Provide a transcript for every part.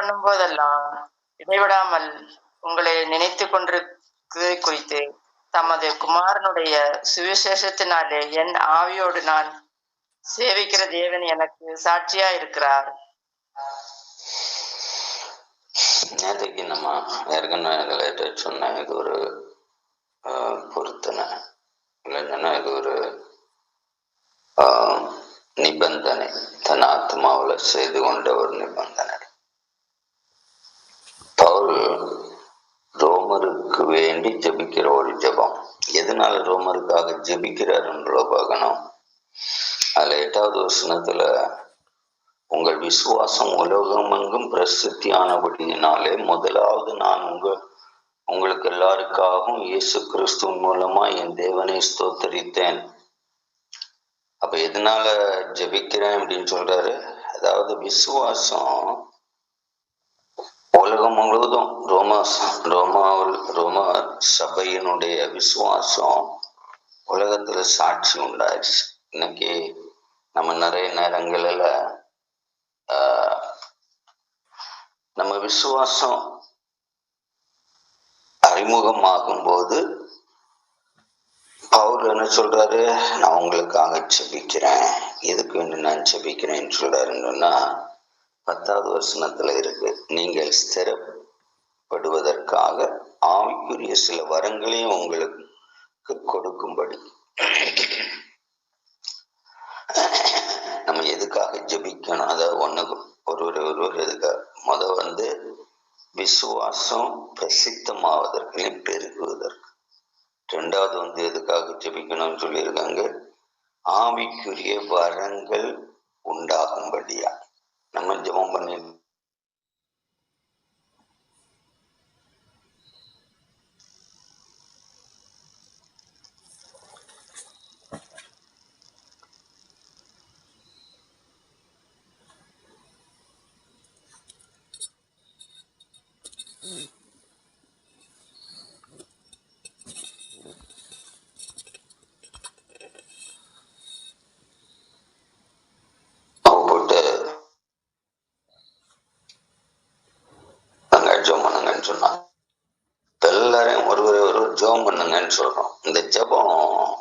பண்ணும் போதெல்லாம் இடைவிடாமல் உங்களை நினைத்து கொண்டிருக்கிறது குறித்து தமது குமாரனுடைய சுவிசேஷத்தினாலே என் ஆவியோடு நான் சேவிக்கிற தேவன் எனக்கு சாட்சியா இருக்கிறார் நேற்றுக்கு நம்ம ஏற்கனவே லேட்டாக சொன்னேன் இது ஒரு ஆஹ், பொருத்தனை. இல்லைன்னா இது ஒரு ஆஹ், நிபந்தனை. தன் ஆத்மாவில் செய்து கொண்ட ஒரு நிபந்தனை பவுல் ரோமருக்கு வேண்டி ஜெபிக்கிற ஒரு ஜெபம். எதனால ரோமருக்காக ஜெபிக்கிறாருன்றோ பார்க்கணும். அதுல எட்டாவது வசனத்துல உங்கள் விசுவாசம் உலகமெங்கும் பிரசித்தியானபடியினாலே முதலாவது நான் உங்கள் உங்களுக்கு எல்லாருக்காகவும் இயேசு கிறிஸ்து மூலமா என் தேவனை ஸ்தோத்தரித்தேன். அப்ப எதனால ஜெபிக்கிறேன் அப்படின்னு சொல்றாரு? அதாவது விசுவாசம் உலகம் முழுவதும் ரோமா ரோமாவில் ரோமா சபையினுடைய விசுவாசம் உலகத்துல சாட்சி உண்டாச்சு இன்னைக்கு நம்ம நிறைய நேரங்களில் ஆஹ், நம்ம விசுவாசம் அறிமுகமாகும் போது பவுல் என்ன சொல்றாரு? நான் உங்களுக்காக செபிக்கிறேன் எதுக்கு வேண்டி நான் செபிக்கிறேன்னு சொல்றாருன்னா பத்தாவது வருஷத்துல இருக்கு. நீங்கள் ஸ்திரப்படுவதற்காக ஆவிக்குரிய சில வரங்களையும் உங்களுக்கு கொடுக்கும்படி. நம்ம எதுக்காக ஜெபிக்கணும்? அதாவது ஒண்ணு ஒருவர் ஒருவர் எதுக்காக முத வந்து விசுவாசம் பிரசித்தமாவதற்கு பெருகுவதற்கு. ரெண்டாவது வந்து எதுக்காக ஜெபிக்கணும்னு சொல்லியிருக்காங்க? ஆவிக்குரிய வரங்கள் உண்டாகும்படியா. நம்ம ஜெபம் பண்ணி மாவு போட்டு நாங்க ஜெபம் பண்ணுங்கன்னு சொன்னாங்க எல்லாரையும் ஒருவர் ஒருவர் என்னன்னு சொல்றோம். இந்த ஜெபம்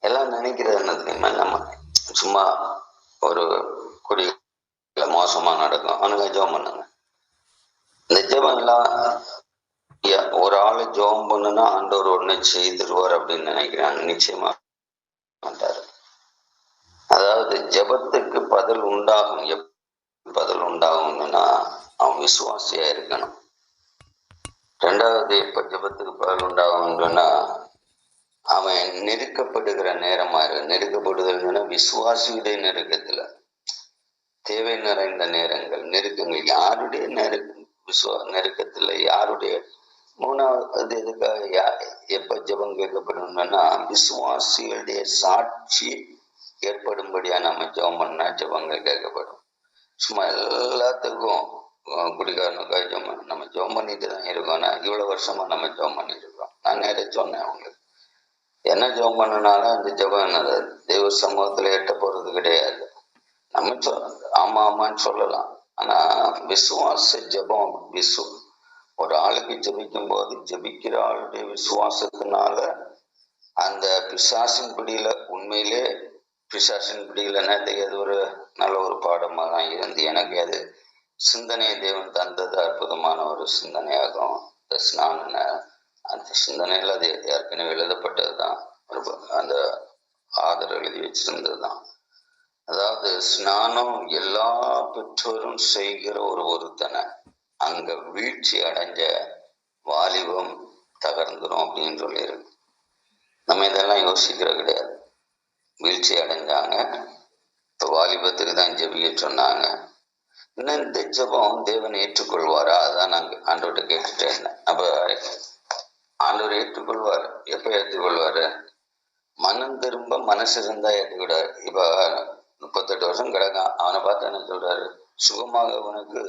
எல்லாம் நினைக்கிறது என்ன தெரியுமா? நம்ம சும்மா ஒரு குடி மோசமா நடக்கும். அவனுங்க ஜெபம் பண்ணுங்க. இந்த ஜெபம் எல்லாம் ஒரு ஆளு ஜெபம் பண்ணுனா ஆண்டவர் ஒண்ணு செய்திருவார் அப்படின்னு நினைக்கிறாங்க. நிச்சயமா மாட்டாரு. அதாவது ஜெபத்துக்கு பதில் உண்டாகும். பதில் உண்டாகும்னா அவன் விசுவாசியா இருக்கணும். ரெண்டாவது எப்ப ஜெபத்துக்கு பதில் உண்டாகும்னா அவன் நெருக்கப்படுகிற நேரமா இருக்கு நெருக்கப்படுதல்னா விசுவாசியுடைய நெருக்கத்துல. தேவை நிறைந்த நேரங்கள் நெருக்கங்கள். யாருடைய நெருக்கம் விசுவா நெருக்கத்துல யாருடைய மூணாவது எதுக்காக யா எப்ப ஜெபம் கேட்கப்படும்னா விசுவாசிகளுடைய சாட்சி ஏற்படும்படியா நம்ம ஜெபம் பண்ணா ஜெபங்கள் கேட்கப்படும். சும்மா எல்லாத்துக்கும் குடிகாரனுக்காக ஜெபம் நம்ம ஜெபம் பண்ணிட்டு தான் இருக்கோம். இவ்வளவு வருஷமா நம்ம ஜெபம் பண்ணிட்டு இருக்கோம். நான் நேரே சொன்னேன் அவங்களுக்கு என்ன ஜெபம் பண்ணனாலும் அந்த ஜெபம் என்னது? தெய்வ சமூகத்துல எட்ட போறது கிடையாது. நம்ம சொல் ஆமா ஆமான்னு சொல்லலாம். ஆனா விசுவாச ஜெபம் விசு. ஒரு ஆளுக்கு ஜெபிக்கும் போது ஜெபிக்கிற ஆளுடைய விசுவாசத்தினால அந்த பிசாசின் பிடியில உண்மையிலே பிசாசின் பிடியில நேற்று அது ஒரு நல்ல ஒரு பாடமாக தான் இருந்து எனக்கு அது சிந்தனையை தேவன் தந்தது அற்புதமான ஒரு சிந்தனையாகும். இந்த ஸ்நான அந்த சிந்தனையில் அது ஏற்கனவே எழுதப்பட்டது தான். அந்த ஆதரவு எழுதி வச்சிருந்தது தான். அதாவது ஸ்நானம் எல்லா பெற்றோரும் செய்கிற ஒரு ஒருத்தனை அங்க வீழ்ச்சி அடைஞ்ச வாலிபம் தகர்ந்துடும் அப்படின்னு சொல்லியிருக்கு. நம்ம இதெல்லாம் யோசிக்கிற கிடையாது. வீழ்ச்சி அடைஞ்சாங்க. இப்போ வாலிபத்துக்கு தான் ஜெபிக்க சொன்னாங்க. இன்னும் இந்த ஜெபம் தேவன் ஏற்றுக்கொள்வாரா? அதான் நாங்கள் ஆண்டோட்ட கேட்டுட்டே இருந்தேன் அப்போ ஆண்டவர் ஏற்றுக்கொள்வார். எப்போ ஏற்றுக்கொள்வாரு? மனம் திரும்ப மனசு இருந்தா ஏற்றுக்கிடாரு இப்போ முப்பத்தெட்டு வருஷம் கிடக்கான் அவனை பார்த்து என்ன சொல்றாரு? சுகமாக உனக்கு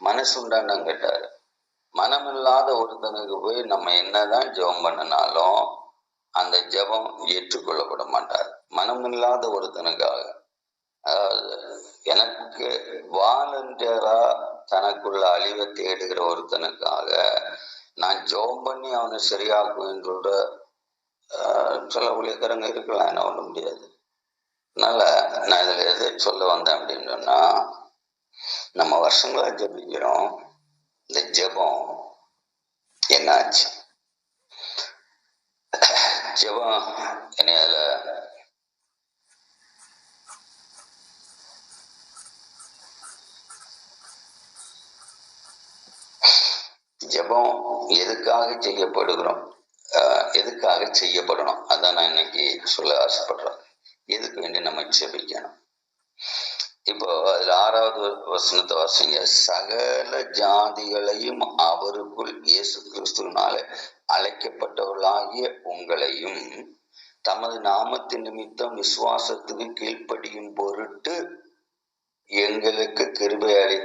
மனசு உண்டான்னு கேட்டாரு. மனம் இல்லாத ஒருத்தனுக்கு போய் நம்ம என்னதான் ஜெபம் பண்ணினாலும் அந்த ஜெபம் ஏற்றுக்கொள்ளப்பட மாட்டார். மனம் இல்லாத ஒருத்தனுக்காக. எனக்கு வாலண்டியரா தனக்குள்ள அழிவை தேடுகிற ஒருத்தனுக்காக நான் ஜோம் பண்ணி அவனை சரியாக்கும் என்று சில ஊழியக்காரங்க இருக்கலாம். என்ன பண்ண முடியாது. அதனால நான் இதுல எதை சொல்ல வந்தேன் அப்படின்னு சொன்னா நம்ம வருஷங்களா ஜெபிக்கிறோம். இந்த ஜெபம் என்னாச்சு? ஜெபம் என்ன அதுல ஜெபம் எதுக்காக செய்யப்படுகிறோம்? எதுக்காக செய்யப்படணும்? அதான் நான் இன்னைக்கு சொல்ல ஆசைப்படுறேன். எதுக்கு வேண்டி நம்ம ஜெபிக்கணும்? இப்போ அதுல ஆறாவது வசனத்தை வாசிங்க. சகல ஜாதிகளையும் அவருக்குள் இயேசு கிறிஸ்துனால அழைக்கப்பட்டவர்களாகிய உங்களையும் தமது நாமத்தின் நிமித்தம் விசுவாசத்துக்கு கீழ்ப்படியும் பொருட்டு எங்களுக்கு கிருபை அளி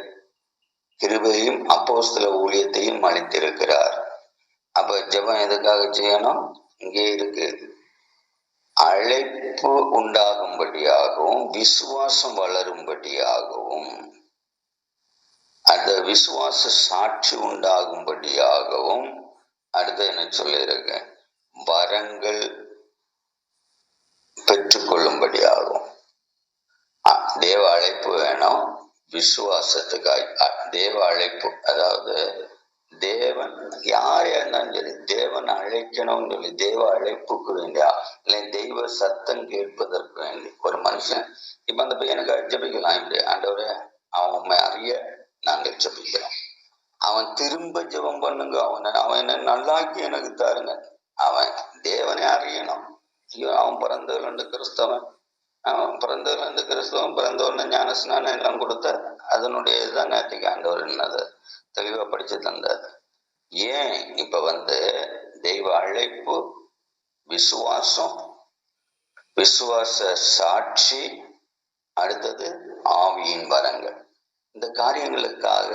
கிருபையும் அப்போஸ்தல ஊழியத்தையும் அளித்திருக்கிறார். அப்ப ஜபம் எதுக்காக செய்யணும்? இங்கே இருக்கு. அழைப்பு உண்டாகும்படியாகவும் விசுவாசம் வளரும்படியாகவும் அந்த விசுவாச சாட்சி உண்டாகும்படியாகவும் அடுத்து என்ன சொல்லியிருக்கேன் வரங்கள் பெற்றுக்கொள்ளும்படியாகும் தேவ அழைப்பு வேணும். விசுவாசத்துக்காய் தேவ அழைப்பு. அதாவது தேவன் யார் என்னன்னு சொல்லி தேவன் அழைக்கணும்னு சொல்லி தேவ அழைப்புக்கு வேண்டியா? இல்லை தெய்வ சத்தம் கேட்பதற்கு வேண்டி. ஒரு மனுஷன் இப்ப அந்த பையனுக்கு ஜபிக்கலாம் இப்படி. ஆண்டவரே அவன் அறிய நாங்கள் ஜபிக்கிறோம். அவன் திரும்ப ஜெபம் பண்ணுங்க. அவனை அவன் என்ன நல்லாக்கி எனக்கு தாருங்க. அவன் தேவனை அறியணும். ஐயோ அவன் பிறந்ததுல கிறிஸ்தவன். அவன் பிறந்ததுல இருந்து கிறிஸ்தவன் பிறந்தவன ஞான ஸ்நானம் எல்லாம் கொடுத்த அதனுடைய இதுதான் நேற்றுக்கு ஆண்டவர் என்னது? தெளிவா படிச்சு தந்தார். ஏன் இப்ப வந்து தெய்வ அழைப்பு விசுவாசம்? விசுவாச சாட்சி அடுத்தது ஆவியின் வரங்கள். இந்த காரியங்களுக்காக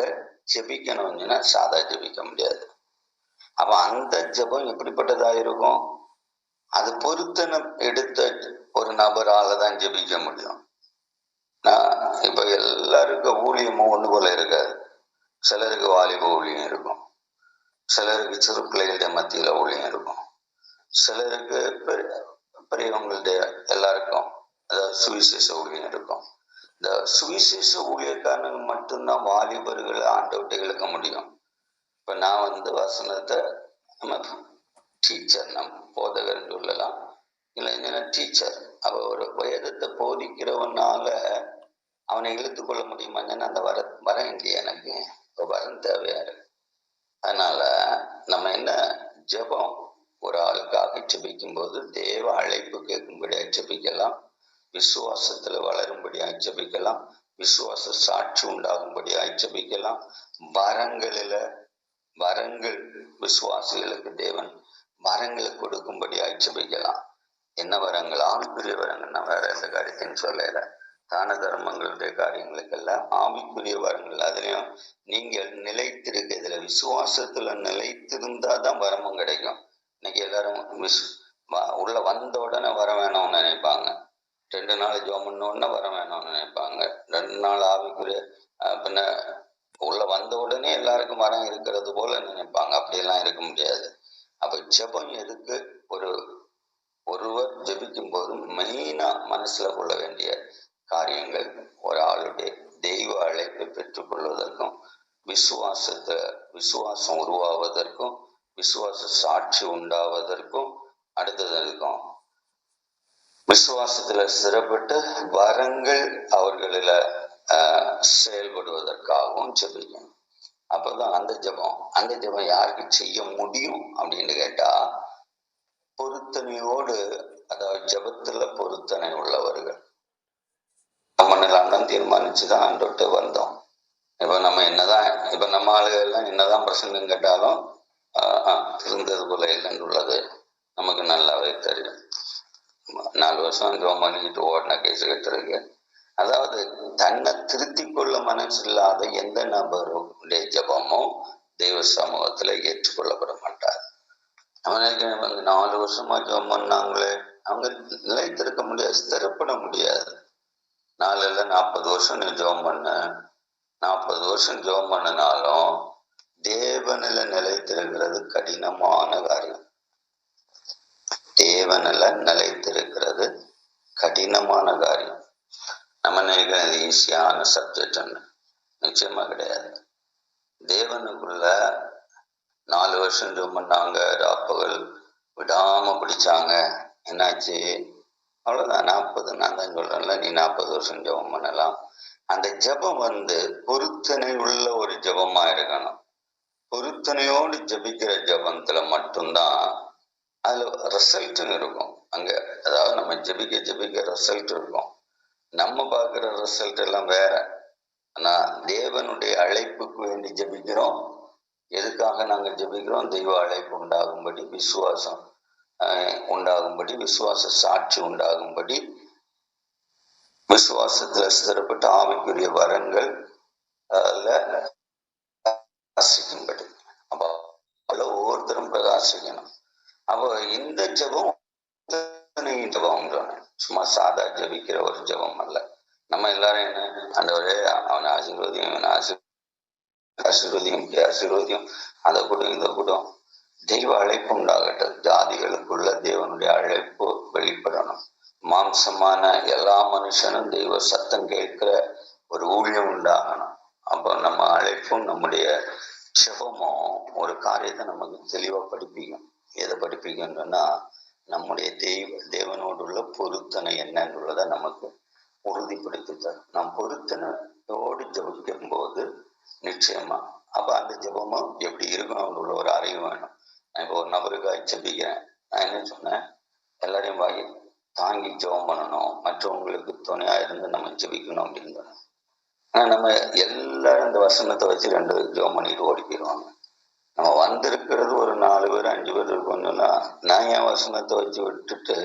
ஜெபிக்கணும்னா சாதா ஜெபிக்க முடியாது. அப்ப அந்த ஜெபம் எப்படிப்பட்டதா இருக்கும்? அது பொருத்தனம் எடுத்த ஒரு நபரால தான் ஜெபிக்க முடியும். நான் இப்ப எல்லாருக்கும் ஊழியமும் ஒன்று போல இருக்காது சிலருக்கு வாலிப ஊழியம் இருக்கும். சிலருக்கு சிறு பிள்ளைகளுடைய மத்தியில் ஊழியம் இருக்கும். சிலருக்கு பெரிய- பெரியவங்களுடைய எல்லாருக்கும் அதாவது சுவிசேஷ ஊழியம் இருக்கும். இந்த சுவிசேஷ ஊழியக்காரனுக்கு மட்டும்தான் வாலிபர்களை ஆண்டவட்டை இழுக்க முடியும். இப்போ நான் வந்து வசனத்தை நம்ம டீச்சர் நம் போதகர் சொல்லலாம். இல்லை டீச்சர் அவ ஒரு வேதத்தை போதிக்கிறவனால அவனை இழுத்து கொள்ள முடியுமான்னு அந்த வர வர இல்லையே எனக்கு இப்போ வரம் தேவையா இருக்கு. அதனால நம்ம என்ன ஜெபம்? ஒரு ஆளுக்காக ஜபிக்கும் போது தேவ அழைப்பு கேட்கும்படியா ஜபிக்கலாம். விசுவாசத்துல வளரும்படியா ஜபிக்கலாம். விசுவாச சாட்சி உண்டாகும்படியா ஜபிக்கலாம். வரங்களில வரங்கள் விசுவாசிகளுக்கு தேவன் வரங்களை கொடுக்கும்படி ஜெபிக்கலாம் என்ன வரங்கள்? ஆவிக்குரிய வரங்கள். நான் வேற எந்த காரியத்தையும் சொல்லல. தான தர்மங்களுடைய காரியங்களுக்கெல்லாம் ஆவிக்குரிய வரங்கள். அதுலயும் நீங்கள் நிலைத்திருக்க இதுல விசுவாசத்துல நிலைத்திருந்தா தான் வரமும் கிடைக்கும். இன்னைக்கு எல்லாரும் விஸ் வ- உள்ள வந்த உடனே வர வேணும்னு நினைப்பாங்க. ரெண்டு நாள் ஜோம் உடனே வர வேணும்னு நினைப்பாங்க. ரெண்டு நாள் ஆவிக்குரிய பின்ன உள்ள வந்த உடனே எல்லாருக்கும் வரம் இருக்கிறது போல நினைப்பாங்க. அப்படியெல்லாம் இருக்க முடியாது. அப்ப ஜெபம் எதுக்கு? ஒரு ஒருவர் ஜபிக்கும் போது மெயினா மனசுல கொள்ள வேண்டிய காரியங்கள் ஒரு ஆளுடைய தெய்வ அழைப்பை பெற்றுக்கொள்வதற்கும் விசுவாசத்தை விசுவாசம் உருவாவதற்கும் விசுவாச சாட்சி உண்டாவதற்கும் அடுத்தது இருக்கும் விசுவாசத்துல சிறப்பட்டு வரங்கள் அவர்களில செயல்படுவதற்காகவும் ஜெபிக்கணும். அப்பதான் அந்த ஜெபம். அந்த ஜெபம் யாருக்கு செய்ய முடியும் அப்படின்னு கேட்டா பொருத்தனையோடு அதாவது ஜெபத்துல பொருத்தனை உள்ளவர்கள். நம்ம தீர்மானிச்சு தீர்மானிச்சுதான் அன்றுட்டு வந்தோம். இப்ப நம்ம என்னதான் இப்ப நம்ம ஆளுகள் எல்லாம் என்னதான் பிரசங்கம் கேட்டாலும் இருந்தது போல இல்லைன்னு உள்ளது நமக்கு நல்லாவே தெரியும். நாலு வருஷம் ஜோம் பண்ணிக்கிட்டு ஓடின கேஸ் கட்டுறதுக்கு அதாவது தன்னை திருத்தி கொள்ள மனசு இல்லாத எந்த நபருடைய ஜெபமும் தெய்வ சமூகத்துல ஏற்றுக்கொள்ளப்பட மாட்டார். அவனுக்கு வந்து நாலு வருஷமா ஜெபம் பண்ணாங்களே அவங்க நிலைத்திருக்க முடியாது ஸ்திரப்பட முடியாது. நாலுல நாற்பது வருஷம் நீ ஜெபம் பண்ண. நாற்பது வருஷம் ஜெபம் பண்ணினாலும் தேவனில நிலைத்திருக்கிறது கடினமான காரியம். தேவனில நிலைத்திருக்கிறது கடினமான காரியம். நம்ம நினைக்கிறது ஈஸியான சப்ஜெக்ட்னு நிச்சயமா கிடையாது. தேவனுக்குள்ள நாலு வருஷம் ஜெபம் பண்ணாங்க ராப்பகல். விடாம பிடிச்சாங்க. என்னாச்சு? அவ்வளோதான் நாற்பது நான் தான் சொல்றேன்ல நீ நாற்பது வருஷம் ஜெபம் பண்ணலாம். அந்த ஜெபம் வந்து பொருத்தனை உள்ள ஒரு ஜபமா இருக்கணும். பொருத்தனையோடு ஜெபிக்கிற ஜபத்துல மட்டும்தான் அதுல ரிசல்ட்னு இருக்கும். அங்க அதாவது நம்ம ஜெபிக்க ஜெபிக்க ரிசல்ட் இருக்கும். நம்ம பார்க்குற ரிசல்ட் எல்லாம் வேற. ஆனா தேவனுடைய அழைப்புக்கு வேண்டி ஜபிக்கிறோம். எதுக்காக நாங்க ஜெபிக்கிறோம்? தெய்வ அழைப்பு உண்டாகும்படி விசுவாசம் உண்டாகும்படி விசுவாச சாட்சி உண்டாகும்படி விசுவாசத்தில் ஸ்திரப்பட்ட ஆவிக்குரிய வரங்கள் பிரகாசிக்கும்படி அப்போ ஒவ்வொருத்தரும் பிரகாசிக்கணும். அப்போ இந்த ஜெபம் ஜெபம் சும்மா சாதா ஜெபிக்கிற ஒரு ஜெபம் அல்ல. நம்ம எல்லாரும் என்ன? ஆண்டவரே அவனை ஆசீர்வதியும் இவனை ஆசீர்வதியும் ஆசீர்வதியும் அதை கூட இதை கூட. தெய்வ அழைப்பு உண்டாகட்டும். ஜாதிகளுக்குள்ள தேவனுடைய அழைப்பு வெளிப்படணும். மாம்சமான எல்லா மனுஷனும் தெய்வ சத்தம் கேட்கிற ஒரு ஊழியம் உண்டாகணும். அப்போ நம்ம அழைப்பும் நம்முடைய செபமும் ஒரு காரியத்தை நமக்கு தெளிவா படிப்பிக்கும். எதை படிப்பிக்கணும்னா நம்முடைய தெய்வ தேவனோடு உள்ள பொருத்தனை என்னன்றதை நமக்கு உறுதிப்படுத்தி நாம் பொருத்தனையோடு ஜபிக்கும் போது நிச்சயமா அப்ப அந்த ஜெபமும் எப்படி இருக்கணும் உள்ள ஒரு அறிவு வேணும். நான் இப்போ ஒரு நபருக்காக ஜெபிக்கிறேன். நான் என்ன சொன்னேன்? எல்லாரையும் வாங்கி தாங்கி ஜெபம் பண்ணணும். மற்றவங்களுக்கு துணையா இருந்து நம்ம ஜெபிக்கணும் அப்படின்னு ஆனா நம்ம எல்லாரும் இந்த வசனத்தை வச்சு ரெண்டு ஜெபம் பண்ணிட்டு ஓடி போயிடுவாங்க நம்ம வந்திருக்கிறது ஒரு நாலு பேர் அஞ்சு பேர் இருக்கணும்னா நான் என் வசனத்தை வச்சு விட்டுட்டு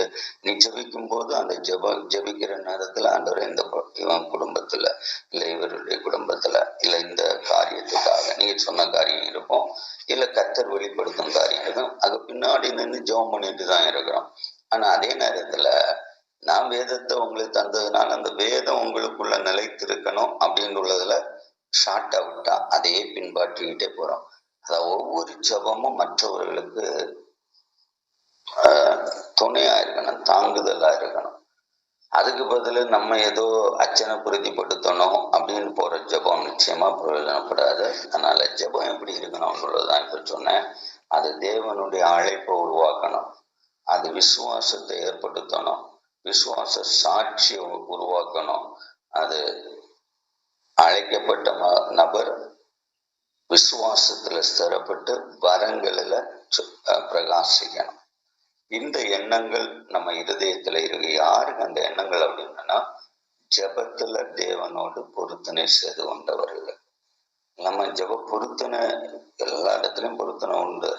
நீ ஜபிக்கும் போது அந்த ஜெப ஜெபிக்கிற நேரத்துல ஆண்டவர் இந்த இவன் குடும்பத்துல இல்லை இவருடைய குடும்பத்துல இல்லை இந்த காரியத்துக்காக நீ சொன்ன காரியம் இருக்கும் இல்ல கத்தர் வெளிப்படுத்தும் காரியம் இருக்கும். அது பின்னாடி நின்று ஜெபம் பண்ணிட்டு தான் இருக்கிறோம். ஆனா அதே நேரத்துல நான் வேதத்தை உங்களுக்கு தந்ததுனால அந்த வேதம் உங்களுக்குள்ள நிலைத்திருக்கணும் அப்படின்னு உள்ளதுல ஷார்ட் அவுட்டா அதையே பின்பற்றிக்கிட்டே போறோம். அதாவது ஒவ்வொரு ஜபமும் மற்றவர்களுக்கு துணையா இருக்கணும் தாங்குதலா இருக்கணும். அதுக்கு பதிலு நம்ம ஏதோ அச்சனை பிரதிப்படுத்தணும் அப்படின்னு போற ஜெபம் நிச்சயமா பிரயோஜனப்படாது. அதனால ஜெபம் எப்படி இருக்கணும்ன்றதுதான் இப்ப சொன்னேன். அது தேவனுடைய அழைப்பை உருவாக்கணும். அது விசுவாசத்தை ஏற்படுத்தணும். விசுவாச சாட்சியை உருவாக்கணும். அது அழைக்கப்பட்ட ம- நபர் விசுவாசத்துல ஸ்திரப்பட்டு வரங்களில பிரகாசிக்கணும். இந்த எண்ணங்கள் நம்ம இருதயத்துல இருக்கு. யாருக்கு அந்த எண்ணங்கள் அப்படின்னா ஜெபத்துல தேவனோடு பொருத்தனை செய்து கொண்டவர்கள். நம்ம ஜெப பொருத்தனை எல்லா இடத்துலயும் பொருத்தனை உண்டு.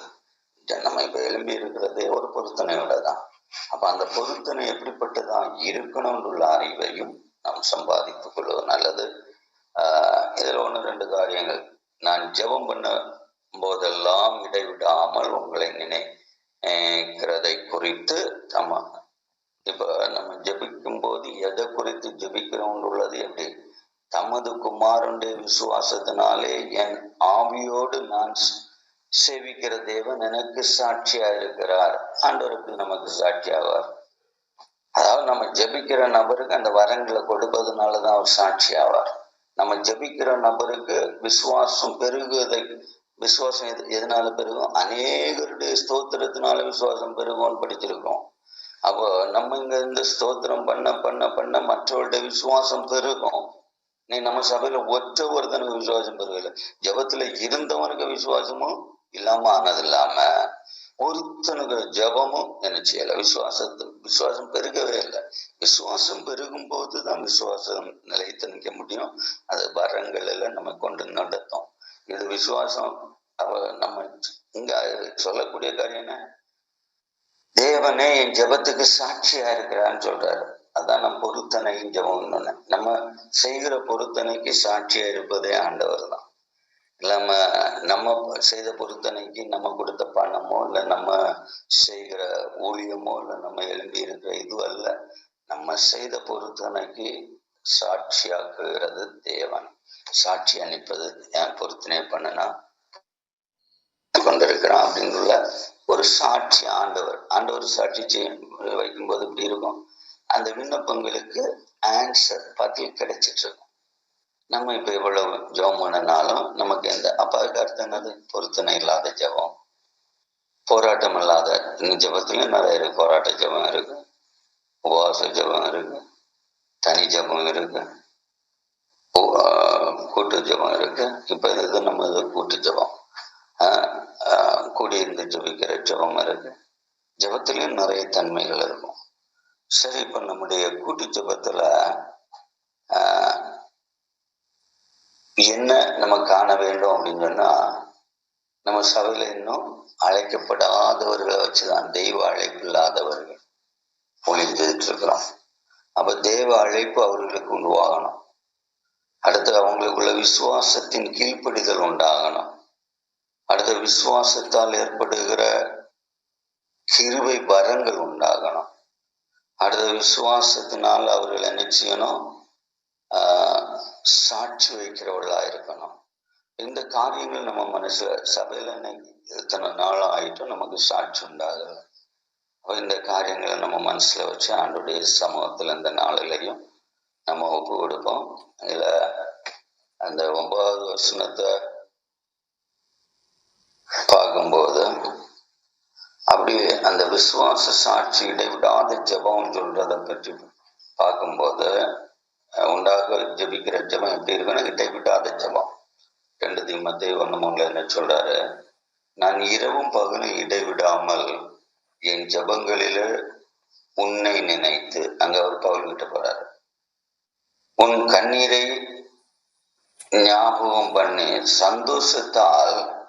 நம்ம இப்ப எழும்பி இருக்கிறதே ஒரு பொருத்தனையோட தான். அப்ப அந்த பொருத்தனை எப்படிப்பட்டதா இருக்கணும்ன்ற அறிவையும் நாம் சம்பாதித்துக் கொள்வது நல்லது. ஆஹ் இதுல ஒண்ணு ரெண்டு காரியங்கள். நான் ஜெபம் பண்ண போதெல்லாம் இடைவிடாமல் உங்களை நினைக்கிறதை குறித்து நம்ம இப்ப நம்ம ஜபிக்கும் போது எதை குறித்து ஜெபிக்கிறோம் உள்ளது எப்படி? தமது குமாரனுடைய விசுவாசத்தினாலே என் ஆவியோடு நான் சேவிக்கிற தேவன் எனக்கு சாட்சியா இருக்கிறார். ஆண்டவருக்கு நமக்கு சாட்சியாவார் அதாவது நம்ம ஜெபிக்கிற நபருக்கு அந்த வரங்களை கொடுப்பதனாலதான் அவர் சாட்சி ஆவார். நம்ம ஜெபிக்கிற நபருக்கு விசுவாசம் பெருகுவதை விசுவாசம் எது எதனால பெருகும்? அநேகருடைய ஸ்தோத்திரத்தினால விசுவாசம் பெருகும்னு படிச்சிருக்கோம். அப்போ நம்ம இங்க இருந்து ஸ்தோத்திரம் பண்ண பண்ண பண்ண மற்றவருடைய விசுவாசம் பெருகும். நீ நம்ம சபையில ஒற்ற ஒருத்தனுக்கு விசுவாசம் பெருகல. ஜெபத்துல இருந்தவனுக்கு விசுவாசமும் இல்லாம ஆனது இல்லாம ஒருத்தனுக்கு ஜெபமும் என்ன செய்யல. விசுவாசத்து விசுவாசம் பெருகவே இல்லை. விசுவாசம் பெருகும் போதுதான் விசுவாசம் நிலைத்து நிற்க முடியும். அது வரங்கள் எல்லாம் நம்ம கொண்டு நடத்தும். இது விசுவாசம். அவ நம்ம இங்க சொல்லக்கூடிய காரியம் என்ன? தேவனே என் ஜெபத்துக்கு சாட்சியா இருக்கிறான்னு சொல்றாரு. அதான் நம்ம பொருத்தனையும் ஜபம் நம்ம செய்கிற பொருத்தனைக்கு சாட்சியா இருப்பதே ஆண்டவர் தான். நம்ம நம்ம செய்த பொருத்தனைக்கு நம்ம கொடுத்த பணமோ இல்லை நம்ம செய்கிற ஊழியமோ இல்லை நம்ம எழும்பி இருக்கிற இது அல்ல. நம்ம செய்த பொருத்தனைக்கு சாட்சியாக்குகிறது தேவன். சாட்சி அனுப்பது என் பொருத்தனை பண்ணனா கொண்டிருக்கிறான் அப்படிங்குள்ள ஒரு சாட்சி ஆண்டவர். ஆண்டவர் சாட்சி வைக்கும்போது இப்படி இருக்கும். அந்த விண்ணப்பங்களுக்கு ஆன்சர் பதில் கிடைச்சிட்டு இருக்கும். நம்ம இப்ப எவ்வளவு ஜெபம் பண்ணனாலும் நமக்கு எந்த அப்ப அதுக்கு அர்த்தம் என்னது? பொருத்தனை இல்லாத ஜெபம். போராட்டம் இல்லாத இந்த ஜெபத்துலயும் நிறைய இருக்கு. போராட்ட ஜெபம் இருக்கு. உபவாச ஜெபம் இருக்கு. தனி ஜெபம் இருக்கு. உ- கூட்டு ஜெபம் இருக்கு. இப்ப இது நம்ம இது கூட்டு ஜெபம். கூடியிருந்து ஜெபிக்கிற ஜெபம் இருக்கு. ஜெபத்திலயும் நிறைய தன்மைகள் இருக்கும். சரி இப்ப நம்முடைய கூட்டு ஜெபத்துல ஆஹ் என்ன நம்ம காண வேண்டும் அப்படின்னு சொன்னா நம்ம சபையில இன்னும் அழைக்கப்படாதவர்களை வச்சுதான் தெய்வ அழைப்பு இல்லாதவர்கள் ஊழியம் இருக்கிறோம் அப்ப தெய்வ அழைப்பு அவர்களுக்கு உருவாகணும். அடுத்து அவங்களுக்குள்ள விசுவாசத்தின் கீழ்ப்படிதல் உண்டாகணும். அடுத்த விசுவாசத்தால் ஏற்படுகிற கிருவை வரங்கள் உண்டாகணும். அடுத்த விசுவாசத்தினால் அவர்கள் என்ன செய்யணும்? ஆஹ் சாட்சி வைக்கிறவர்களா இருக்கணும். இந்த காரியங்கள் நம்ம மனசுல சபையில இன்னைக்கு எத்தனை நாளும் ஆயிட்டும் நமக்கு சாட்சி உண்டாகல. இந்த காரியங்களை நம்ம மனசுல வச்சு ஆண்டுடைய சமூகத்துல இந்த நாளிலையும் நம்ம ஒப்பு கொடுப்போம். இதுல அந்த ஒன்பதாவது வசனத்தை பார்க்கும்போது அப்படி அந்த விசுவாச சாட்சி இடைவிடாத ஜபம் சொல்றதை பற்றி பார்க்கும்போது உண்டாக ஜெபிக்கிற ஜெபம் எப்படி இருக்குன்னு அதை ஜெபம். ரெண்டு தீமத்தை ஒன்று மூணுல என்ன சொல்றாரு? நான் இரவும் பகலும் இடைவிடாமல் என் ஜபங்களில உன்னை நினைத்து அங்க அவர் பவுல் கிட்ட போறாரு. உன் கண்ணீரை ஞாபகம் பண்ணி சந்தோஷத்தால்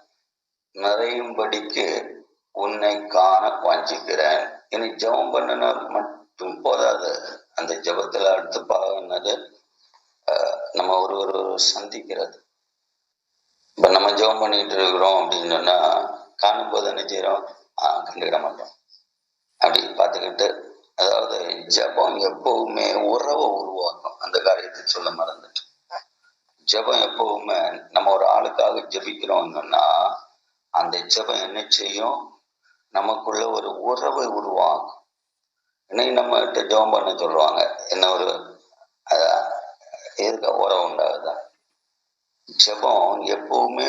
நிறையும்படிக்கு உன்னை காண வாஞ்சிக்கிறேன். இனி ஜெபம் பண்ணினா மட்டும் போதாது. அந்த ஜெபத்துல அடுத்த பாகம் என்னது? அஹ், நம்ம ஒரு ஒரு சந்திக்கிறது. இப்ப நம்ம ஜெபம் பண்ணிட்டு இருக்கிறோம் அப்படின்னு சொன்னா காணும்போது என்ன செய்யறோம் ஆஹ் கண்டுக்கிட மாட்டோம். அப்படி பார்த்துக்கிட்டு அதாவது ஜெபம் எப்பவுமே உறவை உருவாக்கும். அந்த காரியத்தை சொல்ல மறந்துட்டு ஜெபம் எப்பவுமே நம்ம ஒரு ஆளுக்காக ஜெபிக்கிறோம்னா அந்த ஜெபம் என்ன செய்யும்? நமக்குள்ள ஒரு உறவை உருவாகும் இன்னைக்கு நம்ம கிட்ட ஜோம் பண்ண சொல்லுவாங்க. என்ன ஒரு அஹ், உறவு உண்டாகுதான் ஜெபம் எப்பவுமே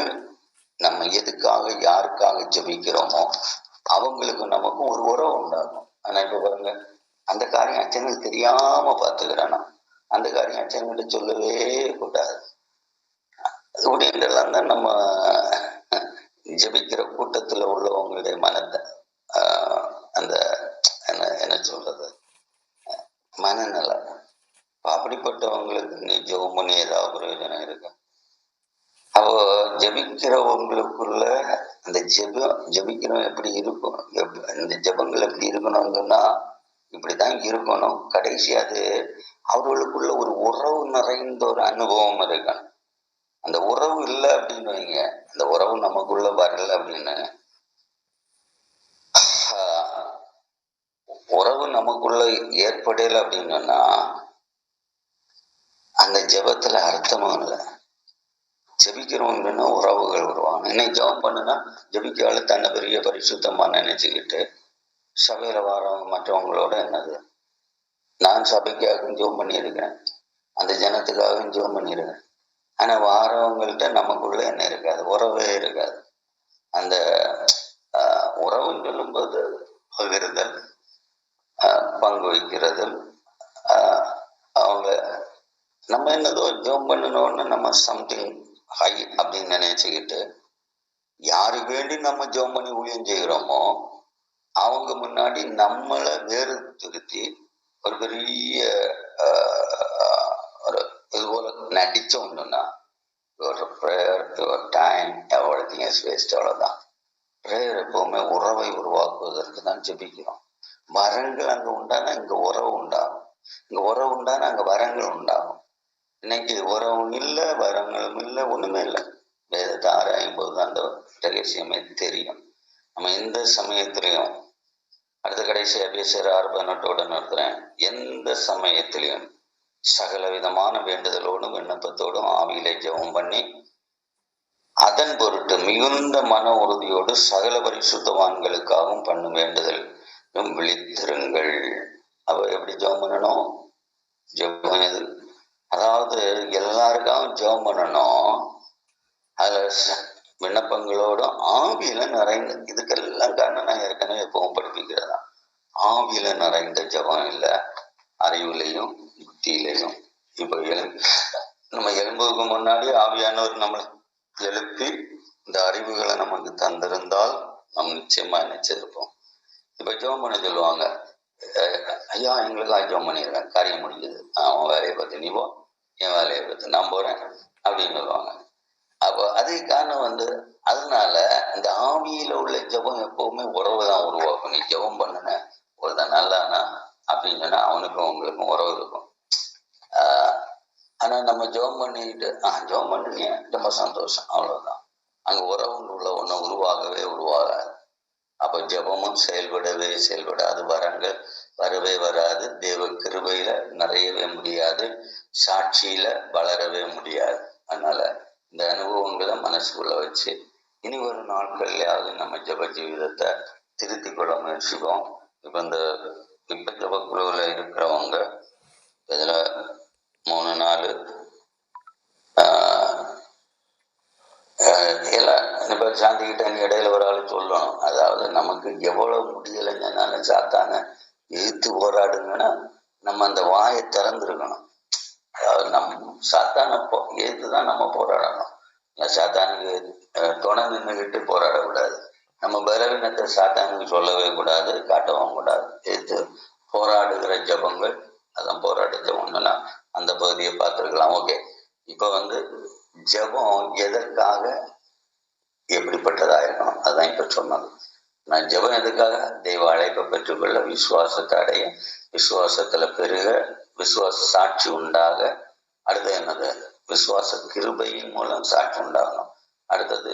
நம்ம எதுக்காக யாருக்காக ஜெபிக்கிறோமோ அவங்களுக்கு நமக்கும் ஒரு உறவு உண்டாகும். ஆனா இப்ப பாருங்க அந்த காரியம் அச்சனுக்கு தெரியாம பாத்துக்கிறானா அந்த காரியம் அச்சன்கிட்ட சொல்லவே கூடாது. இப்படின்றலாம் தான் நம்ம ஜெபிக்கிற கூட்டத்துல உள்ளவங்களுடைய மனத்தை ஆஹ், அந்த சொல்றது. மனநல. அப்படிப்பட்டவங்களுக்கு நீ ஜெபம் பண்ணி ஏதாவது பிரயோஜனம் இருக்கும் அப்போ ஜெபிக்கிறவங்களுக்குள்ள அந்த ஜெபம் ஜெபிக்கிறவன் எப்படி இருக்கும் எப்- இந்த ஜெபங்கள் எப்படி இருக்கணும்னு சொன்னா இப்படிதான் இருக்கணும். கடைசி அது அவர்களுக்குள்ள ஒரு உறவு நிறைந்த ஒரு அனுபவம் இருக்கணும். அந்த உறவு இல்லை அப்படின்னு வைங்க. அந்த உறவு நமக்குள்ள வரல அப்படின்னு ஆஹ், உறவு நமக்குள்ள ஏற்படல அப்படின்னா அந்த ஜெபத்துல அர்த்தமும் இல்லை ஜெபிக்கிறவங்கன்னா உறவுகள் வருவாங்க இன்னைக்கு ஜெபம் பண்ணுனா ஜெபிக்கால தன்னை பெரிய பரிசுத்தமா நினைச்சுக்கிட்டு சபையில வரவங்க மற்றவங்களோட என்னது? நான் சபைக்காக ஜெபம் பண்ணியிருக்கேன் அந்த ஜனத்துக்காக ஜோம் பண்ணியிருக்கேன் ஆனா வாரவங்கள்ட்ட நமக்குள்ள என்ன இருக்காது? உறவே இருக்காது. அந்த ஆஹ், உறவுன்னு சொல்லும்போது வைக்கிறது அவங்க நம்ம என்னதோ ஜோம் பண்ணணும்னு நம்ம சம்திங் ஹை அப்படின்னு நினைச்சுக்கிட்டு யாரு வேண்டி நம்ம ஜோம் பண்ணி ஊழியம் செய்கிறோமோ அவங்க முன்னாடி நம்மளை வேறு திருத்தி ஒரு பெரிய ஆஹ், ஒரு இது போல நடிச்சோம்னா யுவர் ப்ரேயர் யுவர் டைம் எவ்வளோ இஸ் வேஸ்ட் அவ்வளோதான் ப்ரேயர் எப்பவுமே உறவை உருவாக்குவதற்கு தான் ஜெபிக்கிறோம். வரங்கள் அங்கே உண்டானா இங்கே உறவு உண்டாகும். இங்கே உறவு உண்டானா அங்கே வரங்கள் உண்டாகும். இன்னைக்கு உறவும் இல்லை வரங்களும் இல்லை ஒண்ணுமே இல்லை. வேதத்தை ஆராயும் போது அந்த ரகசியமே தெரியும். நம்ம எந்த சமயத்திலையும் அடுத்த கடைசி அபிஷேர் ஆறு பதினெட்டோட நிறுத்துறேன். எந்த சமயத்திலையும் சகல விதமான வேண்டுதலோடும் விண்ணப்பத்தோடும் ஆவியிலே ஜெபம் பண்ணி அதன் பொருட்டு மிகுந்த மன உறுதியோடு சகல பரிசுத்தவான்களுக்காகவும் பண்ணும் வேண்டுதல். விழித்திருங்கள். அவ எப்படி ஜெபம் பண்ணணும்? ஜெபம் எது? அதாவது எல்லாருக்காகவும் ஜெபம் பண்ணணும். அதுல விண்ணப்பங்களோட ஆவியில நிறைந்த இதுக்கெல்லாம் காரணம் நான் ஏற்கனவே எப்பவும் படிப்பிக்கிறதா. ஆவியில நிறைந்த ஜெபம் இல்லை. அறிவுலையும் புத்தியிலையும். இப்போ எழு நம்ம எலும்புக்கு முன்னாடி ஆவியானவர் நம்மளை எழுப்பி இந்த அறிவுகளை நமக்கு தந்திருந்தால் நம் நிச்சயமா நினைச்சிருப்போம் இப்ப ஜெபம் பண்ண சொல்லுவாங்க ஐயா எங்களுக்காக ஜெபம் பண்ணிடுறேன் காரியம் முடிஞ்சது. அவன் வேலையை பார்த்து நீ போ. என் வேலையை பார்த்து நான் போறேன் அப்படின்னு சொல்லுவாங்க. அப்போ அதுக்கு காரணம் வந்து அதனால இந்த ஆவியில உள்ள ஜெபம் எப்பவுமே உறவு தான் உருவாக்கும். நீ ஜபம் பண்ணுன ஒருத்தன் நல்லானா அப்படின்னு சொன்னா அவனுக்கும் உங்களுக்கும் உறவு இருக்கும். ஆஹ் ஆனா நம்ம ஜெபம் பண்ணிட்டு ஆஹ் ஜெபம் பண்ணுங்க. ரொம்ப சந்தோஷம். அவ்வளவுதான். அங்க உறவுன்னு உள்ள ஒண்ணு உருவாகவே உருவாகாது. அப்ப ஜெபமும் செயல்படவே செயல்படாது. வரங்கள் வரவே வராது. தேவ கிருபையில நிறையவே முடியாது. சாட்சியில வளரவே முடியாது. அதனால இந்த அனுபவங்களை மனசுக்குள்ள வச்சு இனி வரும் நாட்கள்லயாவது நம்ம ஜெப ஜீவிதத்தை திருத்தி கொள்ள முயற்சிப்போம். இப்ப இந்த இப்ப ஜெபக்குழுவில் இருக்கிறவங்க இதுல மூணு நாலு ஆஹ், ஆஹ், எல்லாம் இப்ப சாந்திக்கிட்ட நீ இடையில ஒரு ஆள் சொல்லணும் அதாவது நமக்கு எவ்வளவு முடியலைங்கனாலும் சாத்தான. எதிர்த்து போராடுங்கன்னா நம்ம அந்த வாயை திறந்துருக்கணும். அதாவது நம் சாத்தான போ எதிர்த்து தான் நம்ம போராடணும். சாத்தானுக்கு துணை நின்றுக்கிட்டு போராடக்கூடாது. நம்ம பலவீனத்தை சாத்தானுக்கு சொல்லவே கூடாது காட்டவும் கூடாது. எதிர்த்து போராடுகிற ஜபங்கள் அதான் போராட்ட ஜபம்னா அந்த பகுதியை பார்த்துருக்கலாம். ஓகே. இப்போ வந்து ஜெபம் எதற்காக எப்படிப்பட்டதா இருக்கணும் அதான் இப்ப சொன்னது. நான் ஜெபம் எதுக்காக தெய்வ அழைப்பை பெற்றுக்கொள்ள விசுவாசத்தை அடைய விசுவாசத்துல பெருக விசுவாச சாட்சி உண்டாக. அடுத்தது என்னது? விசுவாச கிருபையின் மூலம் சாட்சி உண்டாகணும். அடுத்தது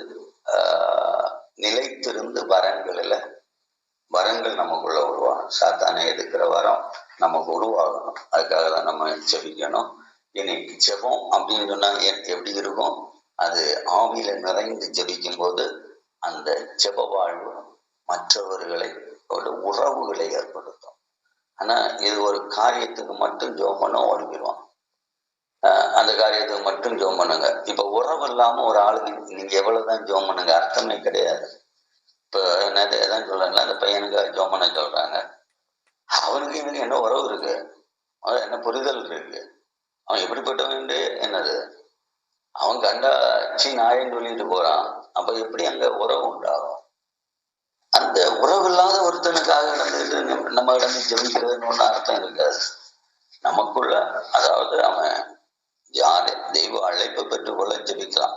ஆஹ், நிலைத்திருந்து வரங்களில் வரங்கள் நமக்குள்ள உருவாகணும். சாத்தானை எதுக்கிற வரம் நமக்கு உருவாகணும். அதுக்காக தான் நம்ம ஜெபிக்கணும். இனி ஜெபம் அப்படின்னு சொன்னா எப்படி இருக்கும்? அது ஆவியில நிறைந்து ஜெபிக்கும் போது அந்த ஜெப வாழ்வு மற்றவர்களை உறவுகளை ஏற்படுத்தும். ஆனா இது ஒரு காரியத்துக்கு மட்டும் ஜோம் பண்ண ஓடிக்கிடுவான் ஆஹ் அந்த காரியத்துக்கு மட்டும் ஜோம் பண்ணுங்க இப்ப உறவு இல்லாம ஒரு ஆளுக்கு நீங்க எவ்வளவுதான் ஜோம் பண்ணுங்க அர்த்தமே கிடையாது. இப்ப என்னது சொல்றாங்க அந்த பையனுக்கு ஜோம் பண்ண சொல்றாங்க. அவனுக்கு இவனுக்கு என்ன உறவு இருக்கு? என்ன புரிதல் இருக்கு? அவன் எப்படிப்பட்டவன் என்னது? அவன் கண்டா சி நாயன்னு சொல்லிட்டு போறான். அப்ப எப்படி அங்க உறவு உண்டாகும்? அந்த உறவு இல்லாத ஒருத்தனுக்காக நடந்துட்டு நம்ம- கடந்து ஜபிக்கிறதுன்னு ஒன்றும் அர்த்தம் இருக்காது. நமக்குள்ள அதாவது அவன் யார் தெய்வ அழைப்பு பெற்றுக்கொள்ள ஜெபிக்கலாம்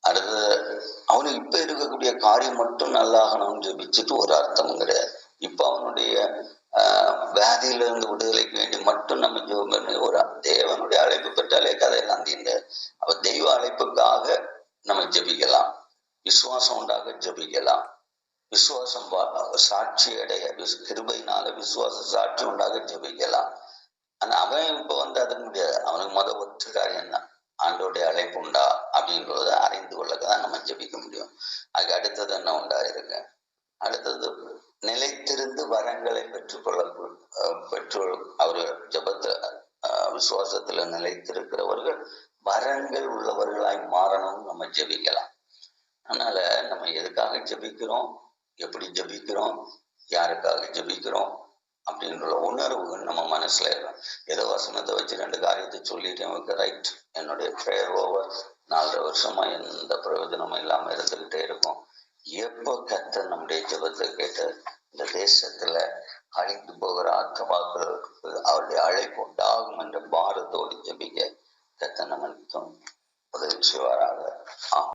அடுத்தது அவனுக்கு இப்ப இருக்கக்கூடிய காரியம் மட்டும் நல்லாகணும்னு ஜபிச்சுட்டு ஒரு அர்த்தமும் கிடையாது. இப்ப அவனுடைய ஆஹ், இருந்து விடுதலைக்கு வேண்டி மட்டும் நம்ம ஜெபம் பண்ணி ஒரு தேவனுடைய அழைப்பு பெற்றாலே கதையெல்லாம் தீர்ந்த அவ தெய்வ அழைப்புக்காக நம்ம ஜெபிக்கலாம். விசுவாசம் உண்டாக ஜெபிக்கலாம். விசுவாசம் வா- சாட்சி அடைய கிருபையினால விசுவாச சாட்சி உண்டாக ஜெபிக்கலாம். ஆனா அவன் இப்ப வந்து அது முடியாது. அவனுக்கு முத ஒற்று காரியம் தான். ஆண்டோடைய அழைப்பு உண்டா? அப்படின்றத அறிந்து கொள்ளதான் நம்ம ஜெபிக்க முடியும். அதுக்கு அடுத்தது என்ன உண்டா இருக்கு அடுத்தது நிலைத்திருந்து வரங்களை பெற்றுக்கொள்ள பெற்று அவர் ஜபத்துல விசுவாசத்துல நிலைத்திருக்கிறவர்கள் வரங்கள் உள்ளவர்களாய் மாறணும்னு நம்ம ஜெபிக்கலாம். அதனால நம்ம எதுக்காக ஜெபிக்கிறோம்? எப்படி ஜபிக்கிறோம்? யாருக்காக ஜபிக்கிறோம்? அப்படின்ற உணர்வுகள் நம்ம மனசுல இருக்கும். ஏதோ வசனத்தை வச்சு ரெண்டு காரியத்தை சொல்லிட்டேன் ரைட் என்னுடைய ப்ரேயர் ஓவர் நாலரை வருஷமா எந்த பிரயோஜனமும் இல்லாம இருந்துகிட்டே இருக்கும். எப்போ கத்த நம்முடைய ஜபத்தை கேட்டு இந்த தேசத்துல அழைத்து போகிற ஆத்மாக்களுக்கு அவருடைய அழைப்பு உண்டாகும் என்ற பாரத்தோடு ஜபிக்க கத்த நம்ம உதவி செய்வாராக. ஆம்